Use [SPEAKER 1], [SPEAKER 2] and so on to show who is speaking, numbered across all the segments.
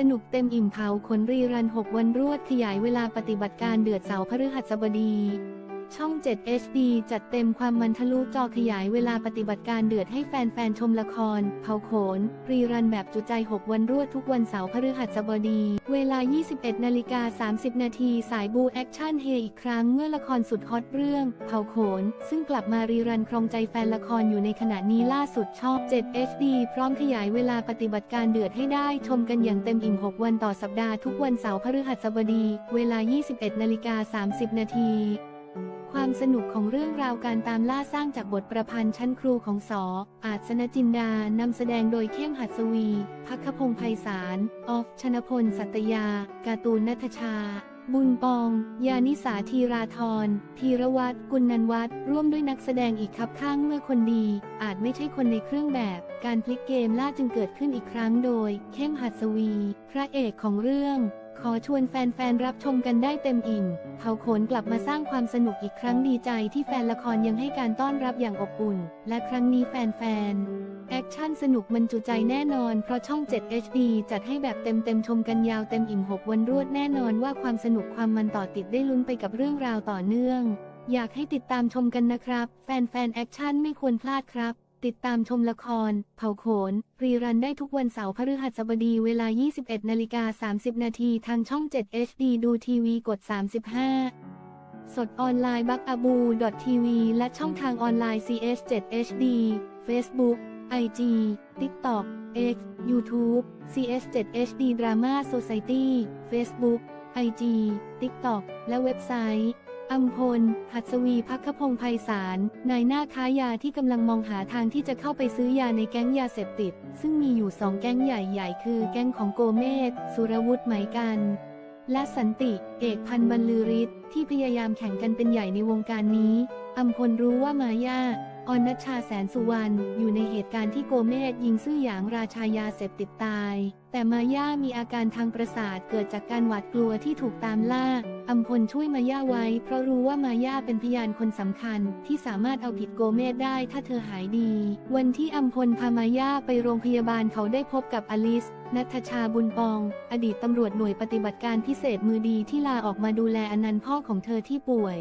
[SPEAKER 1] สนุกเต็มอิ่มเผาขนรีรัน 6 วันรวดขยายเวลาปฏิบัติการเดือดเสาร์พฤหัสบดี ช่อง 7 HD จัดเต็มความมันทะลุจอขยายเวลาปฏิบัติการเดือดให้แฟนๆ ชมละคร เผาโขนรีรันแบบจุใจ 6 วันรวดทุกวันเสาร์พฤหัสบดี เวลา 21 นาฬิกา 30 นาทีสายบูแอคชั่นเฮอีกครั้งเมื่อละครสุดฮอตเรื่อง เผาโขน ซึ่งกลับมารีรันครองใจแฟนละครอยู่ในขณะนี้ล่าสุดช่อง7 HD พร้อมขยายเวลาปฏิบัติการเดือดให้ได้ชมกันอย่างเต็มอิ่ม 6 วันต่อสัปดาห์ทุกวันเสาร์พฤหัสบดี เวลา 21 นาฬิกา 30 นาที ความสนุกของเรื่องราวการตามล่าสร้างจากบทประพันธ์ชั้นครูของสอ อาจสนจินดานำแสดงโดยเข้มหัสวี พักขพงศ์ไพศาล ออฟ ชนพล สัตยา การ์ตูนนัทชา บุญปอง ยานิสาธีราธรธีรวัตรกุลนันวัฒน์ร่วมด้วยนักแสดงอีกครับข้างเมื่อคนดี อาจไม่ใช่คนในเครื่องแบบ การพลิกเกมล่าจึงเกิดขึ้นอีกครั้งโดย เข้มหัสวี พระเอกของเรื่อง ขอชวนแฟนๆ รับชมกันได้เต็มอิ่มเผาโขนกลับมาสร้างความสนุกอีกครั้งดีใจที่แฟนละครยังให้การต้อนรับอย่างอบอุ่น และครั้งนี้แฟนๆแอคชั่นสนุกมันจุใจแน่นอน เพราะช่อง 7 HD จัดให้แบบเต็มๆ ชมกันยาวเต็มอิ่ม 6 วันรวดแน่นอนว่าความสนุกความมันต่อติดได้ลุ้นไปกับเรื่องราวต่อเนื่อง อยากให้ติดตามชมกันนะครับ แฟนๆแอคชั่นไม่ควรพลาดครับ ติดตามชมละคร เผาโขน รีรันได้ทุกวันเสาร์พฤหัสบดีเวลา 21นาฬิกา30 นาทีทางช่อง 7 HD ดูทีวีกด 35 สดออนไลน์บักอบูดทีวีและช่องทางออนไลน์ CS7 HD Facebook IG TikTok X YouTube CS7 HD Drama Society Facebook IG TikTok และเว็บไซต์อัมพล หัสวีพักขพงศ์ไพศาล นายหน้าค้ายาที่กำลังมองหาทางที่จะเข้าไปซื้อยาในแก๊งยาเสพติด ซึ่งมีอยู่สองแก๊งใหญ่ๆ คือแก๊งของโกเมศ สุรวุฒิไหมกัน และสันติ เอกพันธ์บรรลือฤทธิ์ที่พยายามแข่งกันเป็นใหญ่ในวงการนี้อัมพลรู้ว่ามายา ออนนัชชาแสนสุวรรณอยู่ในเหตุการณ์ที่โกเมศยิงซื่อหยางราชายาเสพติดตาย แต่มาย่ามีอาการทางประสาทเกิดจากการหวาดกลัวที่ถูกตามล่าอัมพลช่วยมาย่าไว้ เพราะรู้ว่ามาย่าเป็นพยานคนสำคัญ ที่สามารถเอาผิดโกเมศได้ถ้าเธอหายดี วันที่อัมพลพามาย่าไปโรงพยาบาลเขาได้พบกับอลิสนัทชาบุญปอง อดีตตำรวจหน่วยปฏิบัติการพิเศษมือดีที่ลาออกมาดูแลอนันต์พ่อของเธอที่ป่วย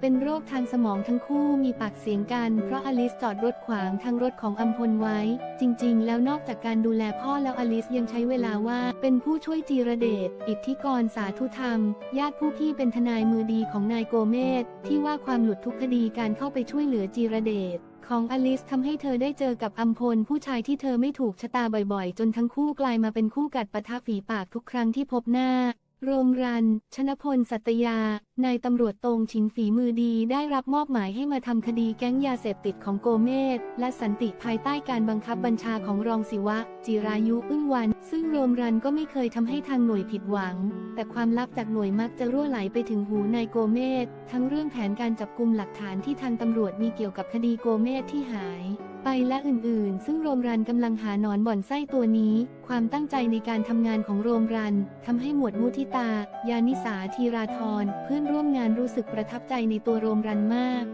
[SPEAKER 1] เป็นโรคทางสมองทั้งคู่มีปากเสียงกัน เพราะอลิสจอดรถขวางทางรถของอัมพลไว้ จริง ๆ แล้วนอกจากการดูแลพ่อแล้วอลิสยังใช้เวลาว่า เป็นผู้ช่วยจีระเดชอิทธิกรสาธุธรรม ญาติผู้พี่เป็นทนายมือดีของนายโกเมศที่ว่าความหลุดทุกคดีการเข้าไปช่วยเหลือจีระเดชของอลิสทำให้เธอได้เจอกับอัมพลผู้ชายที่เธอไม่ถูกชะตาบ่อยๆ จนทั้งคู่กลายมาเป็นคู่กัดปะทะฝีปากทุกครั้งที่พบหน้า โรมรัน ชนพล สัตยา นายตำรวจตรงชิงฝีมือดีได้รับมอบหมายให้มาทำคดีแก๊งยาเสพติดของโกเมศและสันติภายใต้การบังคับบัญชาของรองศิวะ จิรายุอึ้งวัน ซึ่งโรมรันก็ไม่เคยทำให้ทางหน่วยผิดหวัง แต่ความลับจากหน่วยมักจะรั่วไหลไปถึงหูนายโกเมศทั้งเรื่องแผนการจับกลุ่มหลักฐานที่ทางตำรวจมีเกี่ยวกับคดีโกเมศที่หาย ไปและอื่นๆ ซึ่งโรมรันกำลังหาหนอนบ่อนไส้ตัวนี้ ความตั้งใจในการทำงานของโรมรันทำให้หมวดมุทิตา ยานิสาธีราธรเพื่อนร่วมงานรู้สึกประทับใจในตัวโรมรันมาก